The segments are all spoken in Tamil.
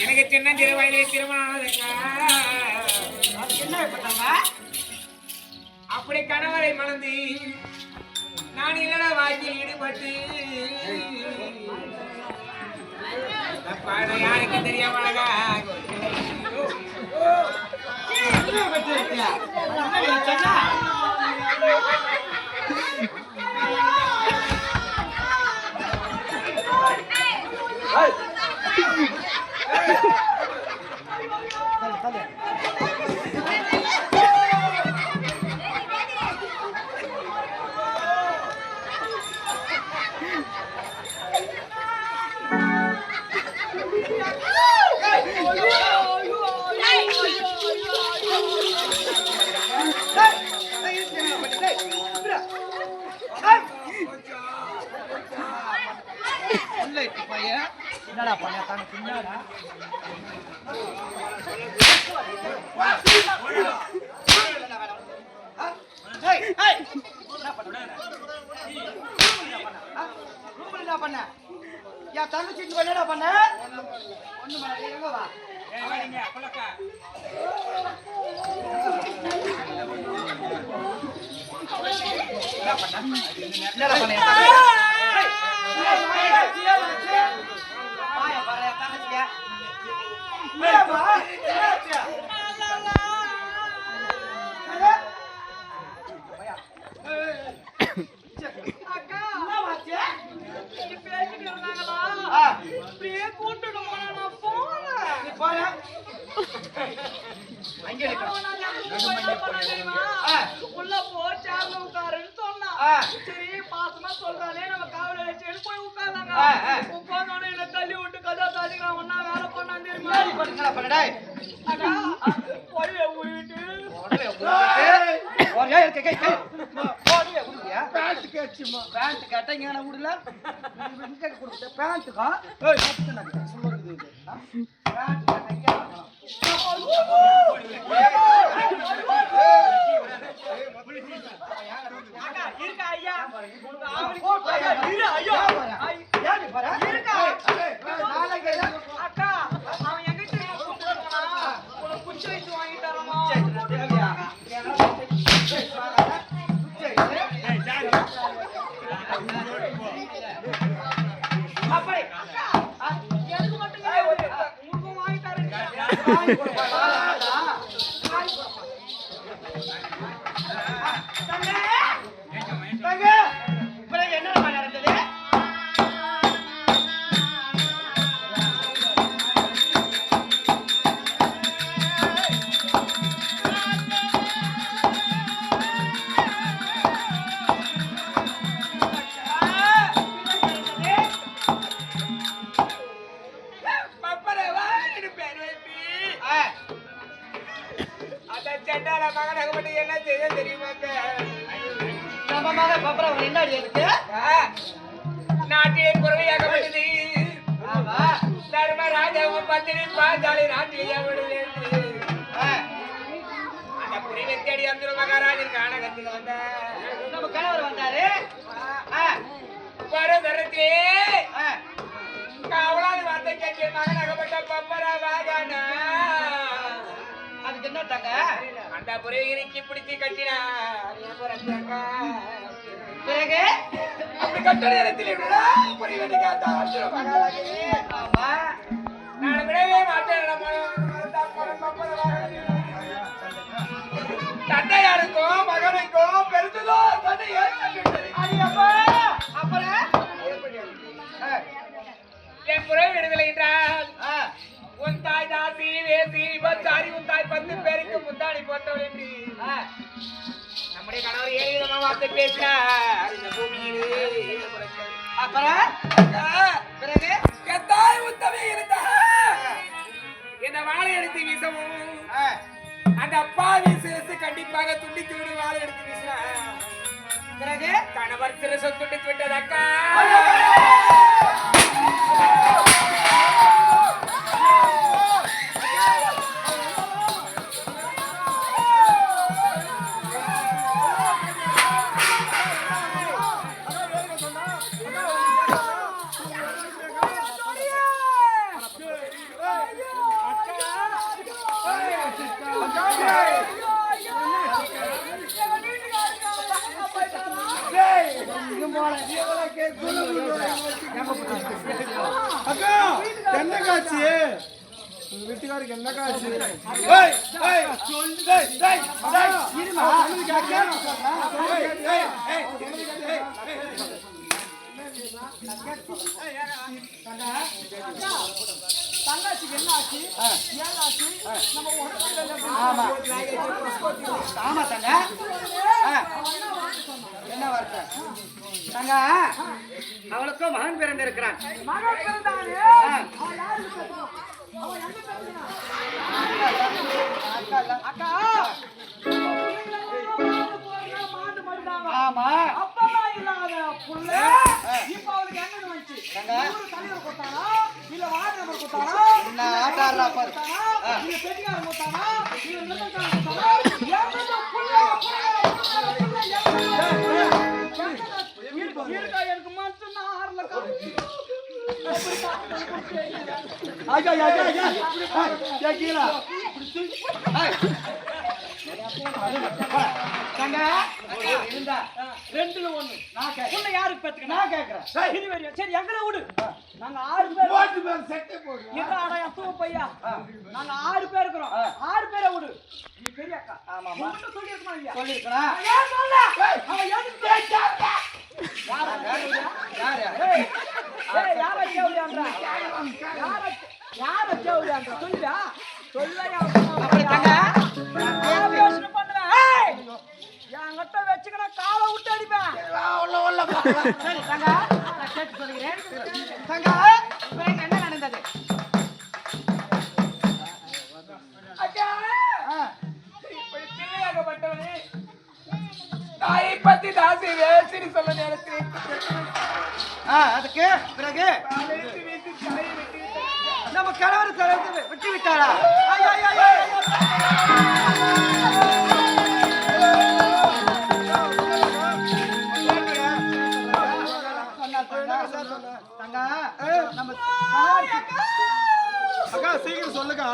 எனக்கு சின்ன சிறு வயதிலே திருமணம் அப்படி கணவரை மணந்து நான் இல்லடா வாக்கில் ஈடுபட்டு. யாருக்கு தெரியாம அழகா? சொன்னா? ஏய். என்னடா பண்ண தானே பின்னாடா என்ன பண்ண? என்ன பண்ண? என் தங்கச்சி என்னடா பண்ண ஒண்ணு பண்ணல, எங்க வா என்ன பண்ண? என்னடா பண்ண என் தங்கச்சி? ஏய், ஏய், ஏய், ஏய், ஏய், வாயா பாரு, என் தங்கச்சிய. ஏம்மா, என்னாச்சு? என்னது? வாயா. ஏய், சரி. என்னவாச்சு? ஆ, நீ போற? அங்கே நிக்கணும். ஆ, உள்ள போ சேர்ல உட்காருன்னு சொன்னா ஆ. சரி பாசமா சொல்றானே நம்ம காவல வச்சு போய் உட்கார்ந்தாங்க. உட்கார்ந்தோட என்ன தள்ளி விட்டு கதா தாடிக்கலாம் ஒன்னா வேலை பண்ணான் தெரியுமா பண்ணுங்களா பண்ண, டேய்? அக்கா பொழிய ஊறிட்டு உடனே உடுக்கு. ஒரே இருக்க, கை, கை. உடனே உடுக்கியா? பேண்ட் கேட்டா இங்க நான் உடல. இங்க கொடுத்த பேண்ட்டுக்கா? ஏய்? பேண்ட் கேட்டா இங்க அப்படி. பத்தினி பாஞ்சாலி நாட்டிலேயே விடுது ஆ, அந்த புரிவை தேடி அந்த மகாராஜன் காணகத்துக்கு வந்த. நம்ம கணவர் வந்தாரு. பரதரத்திலே ஆ, காவலாளி வார்த்தை கேட்டு மகனாகப்பட்ட பப்பரா வாகானா அதுக்கு என்ன தாங்க? அந்த பிடிச்சு கட்டினா பிறகு? அப்படி கட்ட நேரத்தில் அசுர மகாராஜி ஆமா. நான் விடவே மாட்டேன். தந்தையாருக்கும் மகனுக்கும் பெருந்ததோ தந்தை என் புற விடுதலை என்றால் ஆ, உன் தாய் தாசி வேசி விபச்சாரி உன் தாய் பத்து பேருக்கு முந்தாணி போட்டவள் என்று. நம்முடைய கணவர் ஏழு விதமா வார்த்தை பேசினார். இந்த பூமியிலே. அப்புறம்? பிறகு? என் தாய் உத்தமே வாழை எடுத்து வீசவும். அந்த அப்பாவி சிறுசு கண்டிப்பாக துண்டித்து விடு வாழை எடுத்து வீசினா பிறகு? கணவர் சிறுசு துண்டித்து அக்கா என்ன காட்சி உங்க வீட்டுக்காருக்கு என்ன காட்சி சொல்லு தங்கச்சிக்கு என்ன ஆச்சு? ஏன் ஆச்சு? நம்ம ஆமா. ஆமா தங்க. என்ன வார்த்தை? தங்க அவளுக்கும் மகன் மகன் பிறந்தான்? அவன் எங்க பிறந்தான்? அக்கா ஆமா. அப்பதான் இல்லாத புள்ள இப்ப அவளுக்கு என்ன வந்துச்சு? வார்டு நம்பர் என்ன ஆட்ட பாரு புள்ள புள்ள இருக்கா எனக்கு மட்டும் ஆறுல ரெண்டுல ஒண்ணு நான் கேட்கிறேன் யாருக்கு நான் கேட்கிறேன் இது வரையும் சரி எங்களை விடு நாங்க ஆறு பேர் செட்டை போடு எங்க ஆடா பையா நாங்க ஆறு பேர் இருக்கிறோம் ஆறு பேரை விடு நீ பெரிய அக்கா இல்லையா சொல்லிருக்கணும் ஏன் சொல்ல வேசிரி சொல்ல நேரத்தில். ஆ, அதுக்கு பிறகு விட்டு நம்ம கணவர் கலந்து விட்டு விட்டாரா? ஐயோ, சொன்னா தங்க, தங்க, நம்ம கணவர் அக்கா சீக்கிரம் சொல்லுக்கா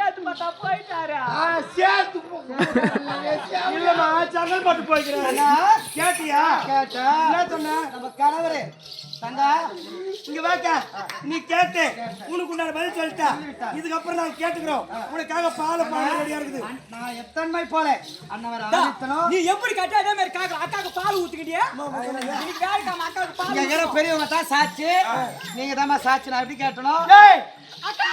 எங்க பார்த்தா போயிட்டாரு? சேர்த்து இல்லம்மா சங்கல் பட்டு போய்க்கிறேன் கேட்டியா? கேட்டா. என்ன சொன்ன? நம்ம கணவரே தங்க இங்க வாக்கா. நீ கேட்டு உனக்கு உண்டான பதில் சொல்லிட்டா. இதுக்கப்புறம் நாங்க கேட்டுக்கிறோம். உனக்காக பால் பால் ரெடியா இருக்குது. நான் எத்தன்மை போல அண்ணவர் ஆதித்தனும் நீ எப்படி கட்ட அதே மாதிரி காக்க அக்காக்கு பால் ஊத்துக்கிட்டியா? இன்னைக்கு வேலைக்காம அக்காவுக்கு பால் பெரியவங்க தான் சாட்சி நீங்க தான் சாட்சி நான் எப்படி கேட்டணும் அக்கா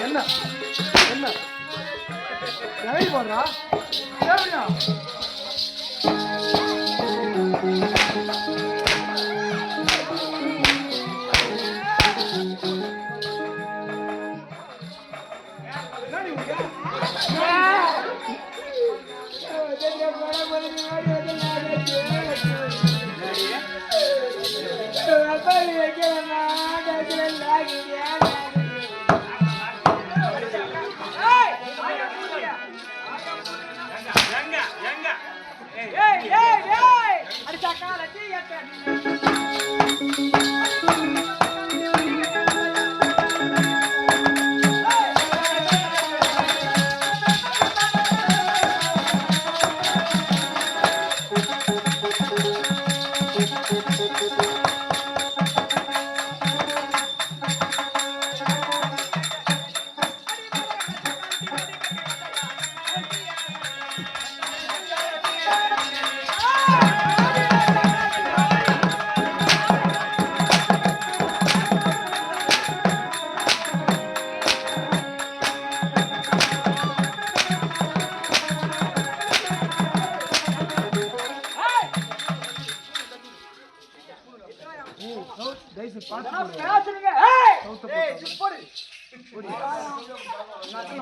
என்ன? என்ன? போடுறா Ciao caro.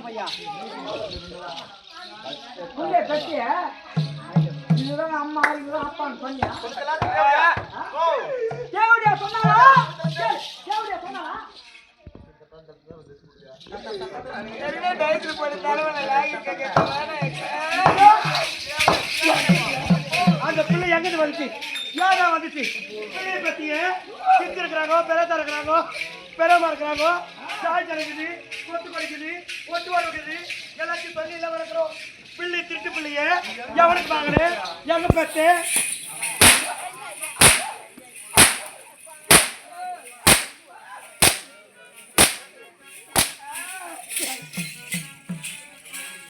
பையா. புள்ளைய கட்டிய? இதுதான் அம்மா இதுதான் அப்பான்னு சொன்னியா? தேவடியா சொன்னாரா டேய், தேவடியா சொன்னாரா அந்த பிள்ளை எங்கிட்டு வந்துச்சு? யாரா வந்துச்சு? பிள்ளைய பத்திய சித்து இருக்கிறாங்க பெரத்தா இருக்கிறாங்க பெரமா இருக்கிறாங்க? சாய் கிடைக்குது கொத்து கிடைக்குது ஒட்டு வாடு எல்லாத்தையும் சொல்லி வளர்க்குறோம் பிள்ளை திருட்டு பிள்ளைய எவனுக்கு வாங்கினேன் எங்க பெற்று